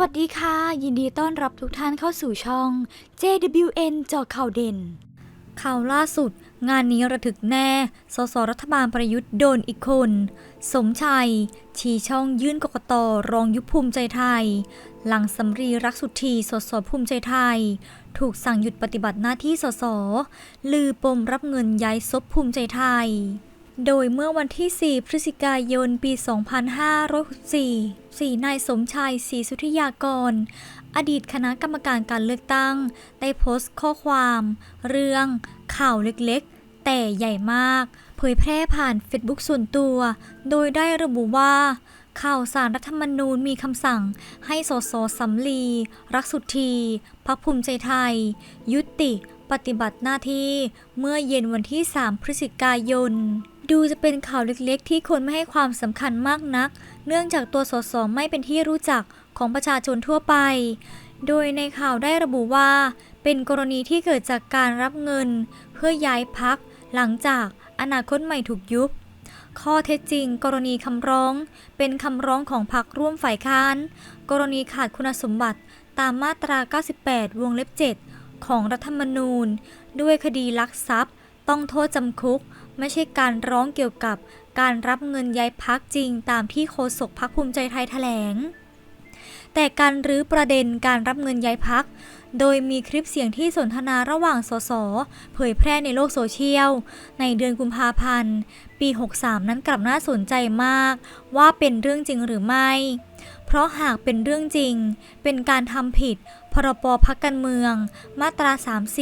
วัสดีค่ะ ยินดีต้อนรับทุกท่านเข้าสู่ช่อง JWN จอข่าวเด่น ข่าวล่าสุด งานนี้ระทึกแน่ สสรัฐบาลประยุทธ์โดนอีกคน สมชัย ชี้ช่องยื่นกกตรองยุบภูมิใจไทย หลังสำรีรักสุทธีสสภูมิใจไทย ถูกสั่งหยุดปฏิบัติหน้าที่สสลือปมรับเงินย้ายซบภูมิใจไทย โดยเมื่อวันที่ 4 พฤศจิกายน ปี 2564สี่นายสมชายศรีสุธิยากร อดีตคณะกรรมการการเลือกตั้ง ได้โพสต์ข้อความ เรื่องข่าวเล็กๆ แต่ใหญ่มาก เผยแพร่ผ่านเฟซบุ๊กส่วนตัว โดยได้ระบุว่า ข่าวสารรัฐธรรมนูญมีคำสั่ง ให้สสสำลี รักสุธีพักภูมิใจไทย ยุติปฏิบัติหน้าที่เมื่อเย็นวันที่ 3 พฤศจิกายน ดูจะเป็นข่าวเล็กๆ ที่คนไม่ให้ความสำคัญมากนัก เนื่องจากตัวสสไม่เป็นที่รู้จักของประชาชนทั่วไป โดยในข่าวได้ระบุว่า เป็นกรณีที่เกิดจากการรับเงิน เพื่อย้ายพัก หลังจากอนาคตใหม่ถูกยุบ ข้อเท็จจริง กรณีคำร้อง เป็นคำร้องของพรรคร่วมฝ่ายค้าน กรณีขาดคุณสมบัติตามมาตรา 98 วงเล็บ 7 ของรัฐธรรมนูญ ด้วยคดีลักทรัพย์ ต้องโทษจำคุก ไม่ใช่การร้องเกี่ยวกับการรับเงินย้ายพักจริงตามที่โฆษกพักภูมิใจไทยแถลง แต่การรื้อประเด็นการรับเงินย้ายพัก โดยมีคลิปเสียงที่สนทนาระหว่างสส เผยแพร่ในโลกโซเชียล ในเดือนกุมภาพันธ์ ปี 63 นั้นกลับน่าสนใจมาก ว่าเป็นเรื่องจริงหรือไม่ เพราะหากเป็นเรื่องจริง เป็นการทำผิด พรบพักการเมือง มาตรา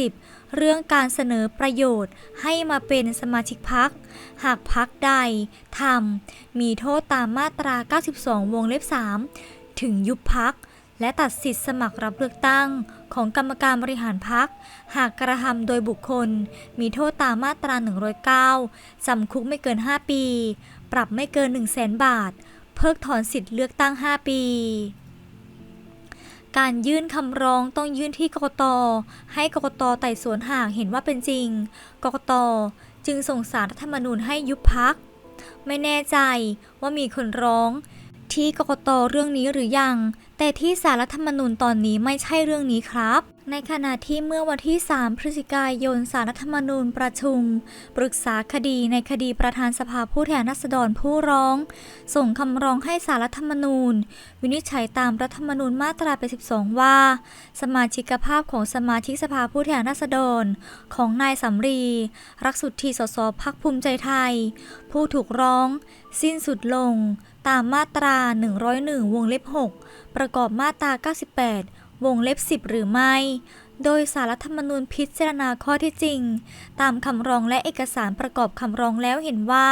30 เรื่องการเสนอประโยชน์ให้มาเป็นสมาชิกพัก หากพักใดทำมีโทษตามมาตรา 92 วงเล็บ 3 ถึงยุบพัก และตัดสิทธิ์สมัครรับเลือกตั้งของกรรมการบริหารพัก หากกระทำโดยบุคคล มีโทษตามมาตรา 109จำคุกไม่เกิน 5 ปี ปรับไม่เกิน 1 0 0 0 0 0บาท เพิกถอนสิทธิ์เลือกตั้ง 5 ปี การยื่นคำร้องต้องยื่นที่กกต ให้กกตไต่สวนหากเห็นว่าเป็นจริง กกต จึงส่งสารรัฐธรรมนูญให้ยุบพัก ไม่แน่ใจว่ามีคนร้องที่กกตเรื่องนี้หรือยัง แต่ที่สารรัฐธรรมนูญตอนนี้ไม่ใช่เรื่องนี้ครับ ในขณะที่เมื่อวันที่ 3 พฤศจิกายนสารรัฐธรรมนูญประชุม ปรึกษาคดีในคดีประธานสภาผู้แทนราษฎรผู้ร้อง ส่งคำร้องให้สารรัฐธรรมนูญ วินิจฉัยตามรัฐธรรมนูญมาตรา 82 ว่า สมาชิกภาพของสมาชิกสภาผู้แทนราษฎร ของนายสำรี รักสุทธีสสพักภูมิใจไทย ผู้ถูกร้อง สิ้นสุดลง ตามมาตรา 101 วงเล็บ 6 ประกอบมาตรา 98 วงเล็บ10หรือไม่ โดยสารรัฐธรรมนูญพิจารณาข้อที่จริง ตามคำร้องและเอกสารประกอบคำร้องแล้วเห็นว่า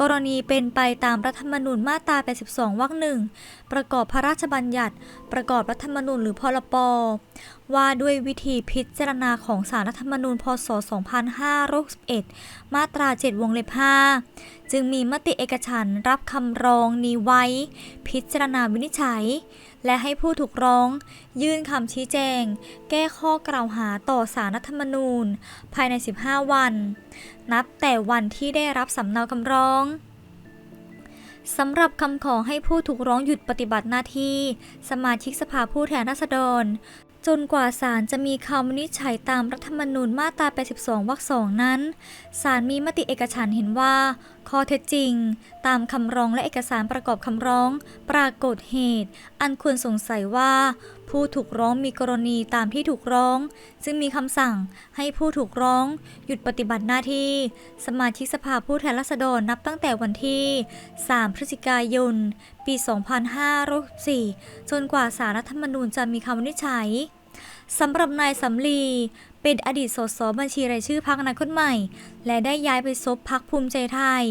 กรณีเป็นไปตามรัฐธรรมนูญมาตรา 82 วรรคหนึ่งประกอบพระราชบัญญัติ ประกอบรัฐธรรมนูญหรือพรปว่าด้วยวิธีพิจารณาของสารรัฐธรรมนูญพศ 2561 มาตรา 7 วงเล็บ 5 จึงมีมติเอกฉันรับคำร้องนี้ไว้ พิจารณาวินิจฉัย และให้ผู้ถูกร้อง ยื่นคำชี้แจง แก้ข้อกล่าวหาต่อสารรัฐธรรมนูญ ภายใน 15 วัน นับแต่วันที่ได้รับสำเนาคำร้อง สำหรับคำขอให้ผู้ถูกร้องหยุดปฏิบัติหน้าที่ สมาชิกสภาผู้แทนราษฎร จนกว่าศาลจะมีคำวินิจฉัยตามรัฐธรรมนูญมาตรา 82 วรรคสองนั้น ศาลมีมติเอกฉันเห็นว่า ข้อเท็จจริง ตามคำร้องและเอกสารประกอบคำร้อง ปรากฏเหตุ อันควรสงสัยว่า ผู้ถูกร้องมีกรณีตามที่ถูกร้อง ซึ่งมีคำสั่งให้ผู้ถูกร้อง หยุดปฏิบัติหน้าที่ สมาชิกสภาผู้แทนราษฎรนับตั้งแต่วันที่ 3 พฤศจิกายน ปี 2564 จนกว่าสารรัฐธรรมนูญจะมีคำวินิจฉัยสำหรับนายสำลีเป็นอดีตสสบัญชีรายชื่อพักอนาคตใหม่ และได้ย้ายไปซบพักภูมิใจไทย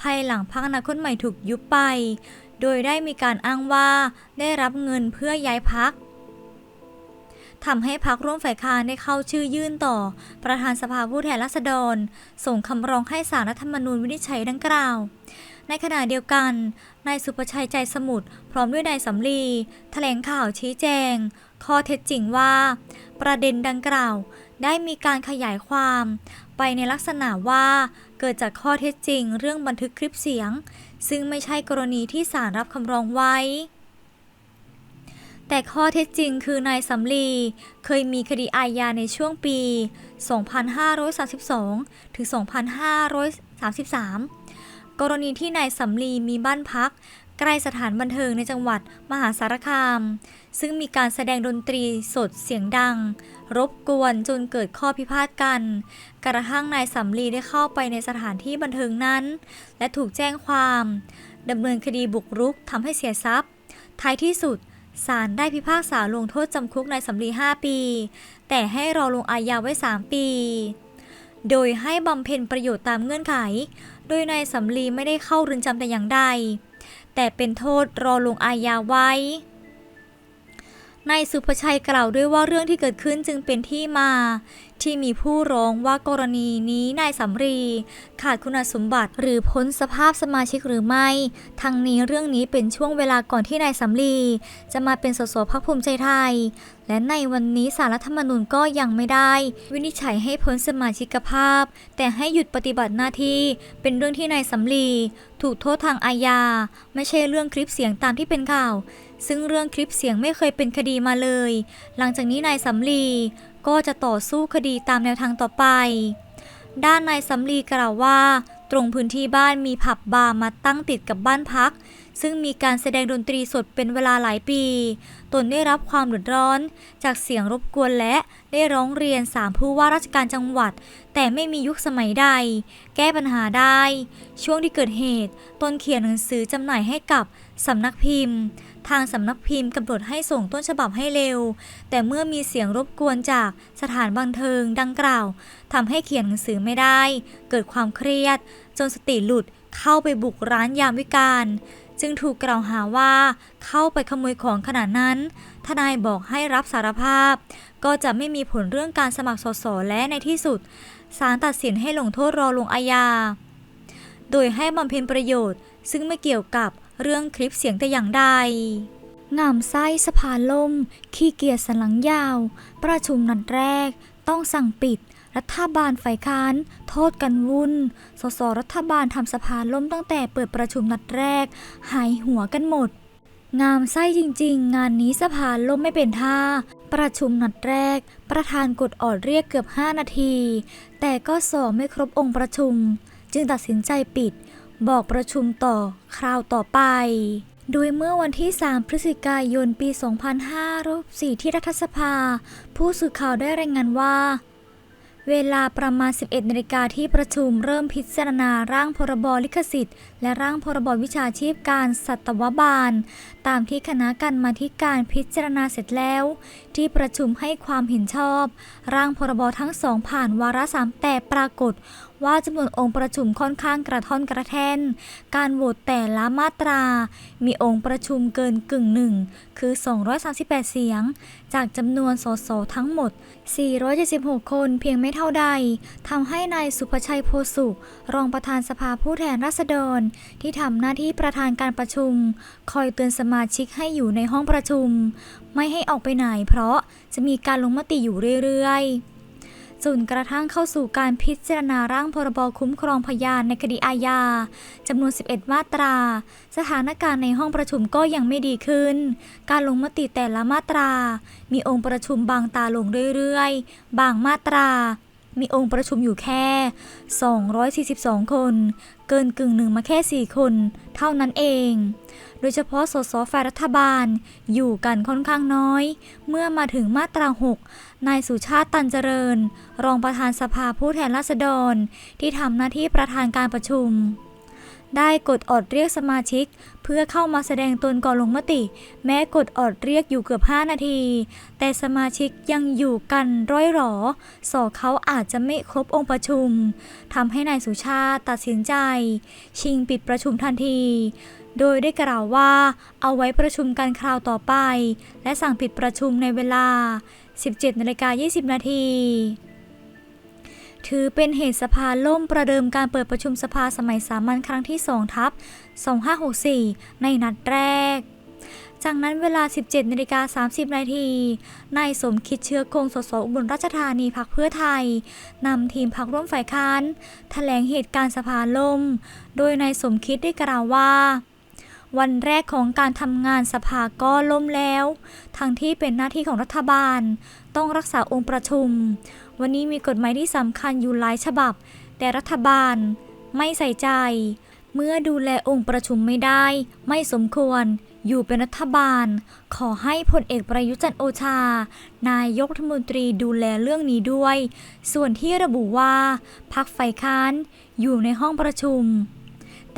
ภายหลังพักอนาคตใหม่ถูกยุบไป โดยได้มีการอ้างว่าได้รับเงินเพื่อย้ายพัก ทำให้พักร่วมฝ่ายค้านได้เข้าชื่อยื่นต่อ ประธานสภาผู้แทนราษฎร ส่งคำร้องให้สารรัฐธรรมนูญวินิจฉัยดังกล่าว ในขณะเดียวกัน นายสุประชัยใจสมุทรพร้อมด้วยนายสำลีแถลงข่าวชี้แจง ข้อเท็จจริงว่า ประเด็นดังกล่าว ได้มีการขยายความ ไปในลักษณะว่า เกิดจากข้อเท็จจริง เรื่องบันทึกคลิปเสียง ซึ่งไม่ใช่กรณีที่ศาลรับคำร้องไว้ แต่ข้อเท็จจริงคือนายสำลี เคยมีคดีอาญาในช่วงปี 2532 ถึง 2533 กรณีที่นายสำลีมีบ้านพัก ใกล้สถานบันเทิงในจังหวัดมหาสารคาม ซึ่งมีการแสดงดนตรีสดเสียงดัง รบกวนจนเกิดข้อพิพาทกัน กระทั่งนายสำลีได้เข้าไปในสถานที่บันเทิงนั้น และถูกแจ้งความดำเนินคดีบุกรุกทำให้เสียทรัพย์ ท้ายที่สุด ศาลได้พิพากษาลงโทษจำคุกนายสำลี 5 ปี แต่ให้รอลงอาญาไว้ 3 ปี โดยให้บำเพ็ญประโยชน์ตามเงื่อนไข โดยนายสำลีไม่ได้เข้าเรือนจำแต่อย่างใด แต่เป็นโทษรอลงอาญาไว้นายสุภชัยกล่าวด้วยว่าเรื่องที่เกิดขึ้นจึงเป็นที่มา ที่มีผู้ร้องว่ากรณีนี้นายสำรี ขาดคุณสมบัติหรือพ้นสภาพสมาชิกหรือไม่ ทั้งนี้เรื่องนี้เป็นช่วงเวลาก่อนที่นายสำลีจะมาเป็นสสพักภูมิใจไทย และในวันนี้สารรัฐธรรมนูญก็ยังไม่ได้ วินิจฉัยให้พ้นสมาชิกภาพ แต่ให้หยุดปฏิบัติหน้าที่ เป็นเรื่องที่นายสำลี ถูกโทษทางอาญา ไม่ใช่เรื่องคลิปเสียงตามที่เป็นข่าวซึ่งเรื่องคลิปเสียงไม่เคยเป็นคดีมาเลย หลังจากนี้นายสำลีก็จะต่อสู้คดีตามแนวทางต่อไป ด้านนายสำลีกล่าวว่า ตรงพื้นที่บ้านมีผับบาร์มาตั้งติดกับบ้านพัก ซึ่งมีการแสดงดนตรีสดเป็นเวลาหลายปี ตนได้รับความเดือดร้อน จากเสียงรบกวนและได้ร้องเรียนสามผู้ว่าราชการจังหวัด แต่ไม่มียุคสมัยใด แก้ปัญหาได้ ช่วงที่เกิดเหตุ ตนเขียนหนังสือจำหน่ายให้กับสำนักพิมพ์ ทางสำนักพิมพ์กำหนดให้ส่งต้นฉบับให้เร็ว แต่เมื่อมีเสียงรบกวนจากสถานบันเทิงดังกล่าวทำให้เขียนหนังสือไม่ได้ เกิดความเครียด จนสติหลุดเข้าไปบุกร้านยามวิการ จึงถูกกล่าวหาว่าเข้าไปขโมยของขณะนั้น ทนายบอกให้รับสารภาพ ก็จะไม่มีผลเรื่องการสมัครสสและในที่สุดศาลตัดสินให้ลงโทษรอลงอาญา โดยให้บำเพ็ญประโยชน์ ซึ่งไม่เกี่ยวกับเรื่องคลิปเสียงแต่อย่างใดงามไส้สะพานล่ม ขี้เกียจสันหลังยาว ประชุมนัดแรก ต้องสั่งปิด รัฐบาลฝ่ายค้าน โทษกันวุ่น สสรัฐบาลทำสะพานล่มตั้งแต่เปิดประชุมนัดแรก หายหัวกันหมด งามไส้จริงๆ งานนี้สะพานล่มไม่เป็นท่า ประชุมนัดแรก ประธานกดออดเรียกเกือบ 5 นาที แต่ก็สอบไม่ครบองค์ประชุม จึงตัดสินใจปิด บอกประชุมต่อคราวต่อไปโดยเมื่อวันที่ 3 พฤศจิกายน ปี 2504ที่รัฐสภา ผู้สื่อข่าวได้รายงานว่า เวลาประมาณ 11นาฬิกาที่ประชุมเริ่มพิจารณาร่างพรบลิขสิทธิ์ และร่างพรบวิชาชีพการสัตวบาล ตามที่คณะกรรมาธิการพิจารณาเสร็จแล้ว ที่ประชุมให้ความเห็นชอบ ร่างพรบทั้งสองผ่านวาระสามแต่ปรากฏ ว่าจำนวนองค์ประชุมค่อนข้างกระท่อนกระแท่น การโหวตแต่ละมาตรา มีองค์ประชุมเกินกึ่งหนึ่งคือ 238 เสียง จากจำนวนสสทั้งหมด 476 คนเพียงไม่เท่าใดทำให้นายสุภชัยโพสุรองประธานสภาผู้แทนราษฎร ที่ทำหน้าที่ประธานการประชุม คอยเตือนสมาชิกให้อยู่ในห้องประชุมไม่ให้ออกไปไหนเพราะจะมีการลงมติอยู่เรื่อยๆจนกระทั่งเข้าสู่การพิจารณาร่างพรบคุ้มครองพยานในคดีอาญาจำนวน 11 มาตรา สถานการณ์ในห้องประชุมก็ยังไม่ดีขึ้น การลงมติแต่ละมาตรา มีองค์ประชุมบางตาลงเรื่อยๆ บางมาตรามีองค์ประชุมอยู่แค่ 242 คน เกินกึ่งหนึ่งมาแค่ 4 คน เท่านั้นเอง โดยเฉพาะสสฝ่ายรัฐบาล อยู่กันค่อนข้างน้อย เมื่อมาถึงมาตรา 6 นายสุชาติตันเจริญ รองประธานสภาผู้แทนราษฎร ที่ทำหน้าที่ประธานการประชุม ได้กดออดเรียกสมาชิก เพื่อเข้ามาแสดงตนก่อนลงมติ แม้กดออดเรียกอยู่เกือบ 5 นาที แต่สมาชิกยังอยู่กันร้อยหรอ สอเขาอาจจะไม่ครบองค์ประชุมทำให้นายสุชาติตัดสินใจ ชิงปิดประชุมทันที โดยได้กล่าวว่าเอาไว้ประชุมกันคราวต่อไป และสั่งปิดประชุมในเวลา 17นาฬิกา20 นาทีถือเป็นเหตุสภาล่มประเดิมการเปิดประชุมสภาสมัยสามัญครั้งที่2ทับ2564 ในนัดแรก จากนั้นเวลา 17นาฬิกา30 นาที นายสมคิดเชื้อคงสสอุบลราชธานีพักเพื่อไทย นำทีมพักร่วมฝ่ายค้านแถลงเหตุการณ์สภาล่ม โดยนายสมคิดได้กล่าวว่า วันแรกของการทำงานสภาก็ล่มแล้ว ทั้งที่เป็นหน้าที่ของรัฐบาล ต้องรักษาองค์ประชุม วันนี้มีกฎหมายที่สำคัญอยู่หลายฉบับ แต่รัฐบาลไม่ใส่ใจ เมื่อดูแลองค์ประชุมไม่ได้ ไม่สมควร อยู่เป็นรัฐบาล ขอให้พลเอกประยุจันโอชา นายกรัฐมนตรีดูแลเรื่องนี้ด้วย ส่วนที่ระบุว่าพักฝ่ายค้านอยู่ในห้องประชุม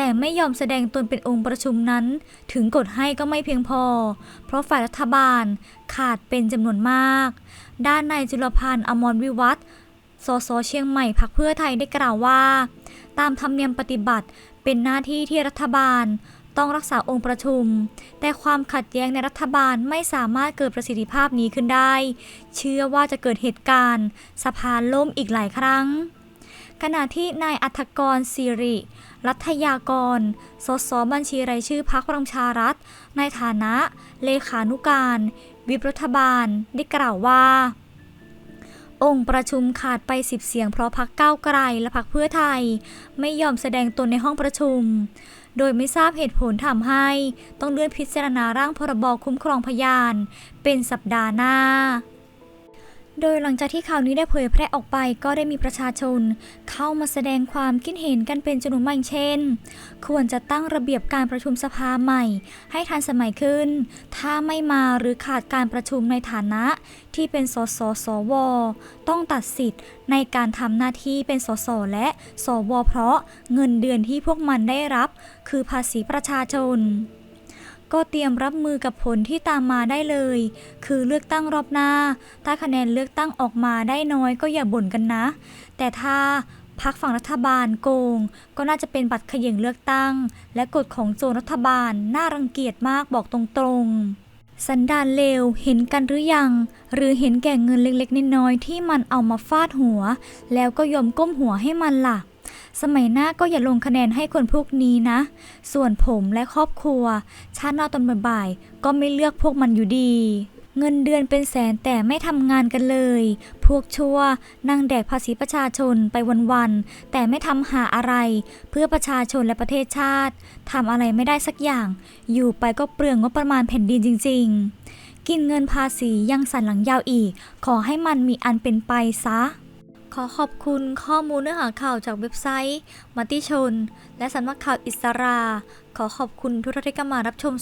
แต่ไม่ยอมแสดงตนเป็นองค์ประชุมนั้น ถึงกดให้ก็ไม่เพียงพอ เพราะฝ่ายรัฐบาลขาดเป็นจำนวนมาก ด้านนายจุลพันธ์อมรวิวัฒสสเชียงใหม่พักเพื่อไทยได้กล่าวว่า ตามธรรมเนียมปฏิบัติเป็นหน้าที่ที่รัฐบาลต้องรักษาองค์ประชุม แต่ความขัดแย้งในรัฐบาลไม่สามารถเกิดประสิทธิภาพนี้ขึ้นได้ เชื่อว่าจะเกิดเหตุการณ์ สภาล่มอีกหลายครั้ง ขณะที่นายอัธกรสิริ รัฐยากร สสบัญชีรายชื่อพักพลังชารัฐ ในฐานะ เลขานุการ วิปรัฐบาล ได้กล่าวว่า องค์ประชุมขาดไปสิบเสียงเพราะพักก้าวไกลและพักเพื่อไทย ไม่ยอมแสดงตนในห้องประชุม โดยไม่ทราบเหตุผลทำให้ ต้องเลื่อนพิจารณาร่างพรบคุ้มครองพยาน เป็นสัปดาห์หน้า โดยหลังจากที่ข่าวนี้ได้เผยแพร่ออกไปก็ได้มีประชาชน เข้ามาแสดงความคิดเห็นกันเป็นจำนวนมากเช่น ควรจะตั้งระเบียบการประชุมสภาใหม่ ให้ทันสมัยขึ้น ถ้าไม่มาหรือขาดการประชุมในฐานะ ที่เป็นสสสว ต้องตัดสิทธิ์ในการทำหน้าที่เป็นสสและสวเพราะเงินเดือนที่พวกมันได้รับ คือภาษีประชาชน ก็เตรียมรับมือกับผลที่ตามมาได้เลย คือเลือกตั้งรอบหน้า ถ้าคะแนนเลือกตั้งออกมาได้น้อยก็อย่าบ่นกันนะ แต่ถ้าพักฝั่งรัฐบาลโกง ก็น่าจะเป็นบัตรเขย่งเลือกตั้ง และกฎของโจรรัฐบาลน่ารังเกียจมากบอกตรงๆสันดานเลวเห็นกันหรือยัง หรือเห็นแก่เงินเล็กๆน้อยๆที่มันเอามาฟาดหัว แล้วก็ยอมก้มหัวให้มันล่ะ สมัยหน้าก็อย่าลงคะแนนให้คนพวกนี้นะ ส่วนผมและครอบครัว ชาติหน้าตอนบ่ายๆก็ไม่เลือกพวกมันอยู่ดี เงินเดือนเป็นแสนแต่ไม่ทำงานกันเลย พวกชั่วนั่งแดกภาษีประชาชนไปวันๆแต่ไม่ทำหาอะไร เพื่อประชาชนและประเทศชาติทำอะไรไม่ได้สักอย่าง อยู่ไปก็เปลืองงบประมาณแผ่นดินจริง ๆ กินเงินภาษียังสันหลังยาวอีก ขอให้มันมีอันเป็นไปซะ ขอขอบคุณข้อมูลเนื้อหาข่าวจากเว็บไซต์มติชน และสำนักข่าวอิสรา ขอขอบคุณทุกท่านที่เข้ามารับชม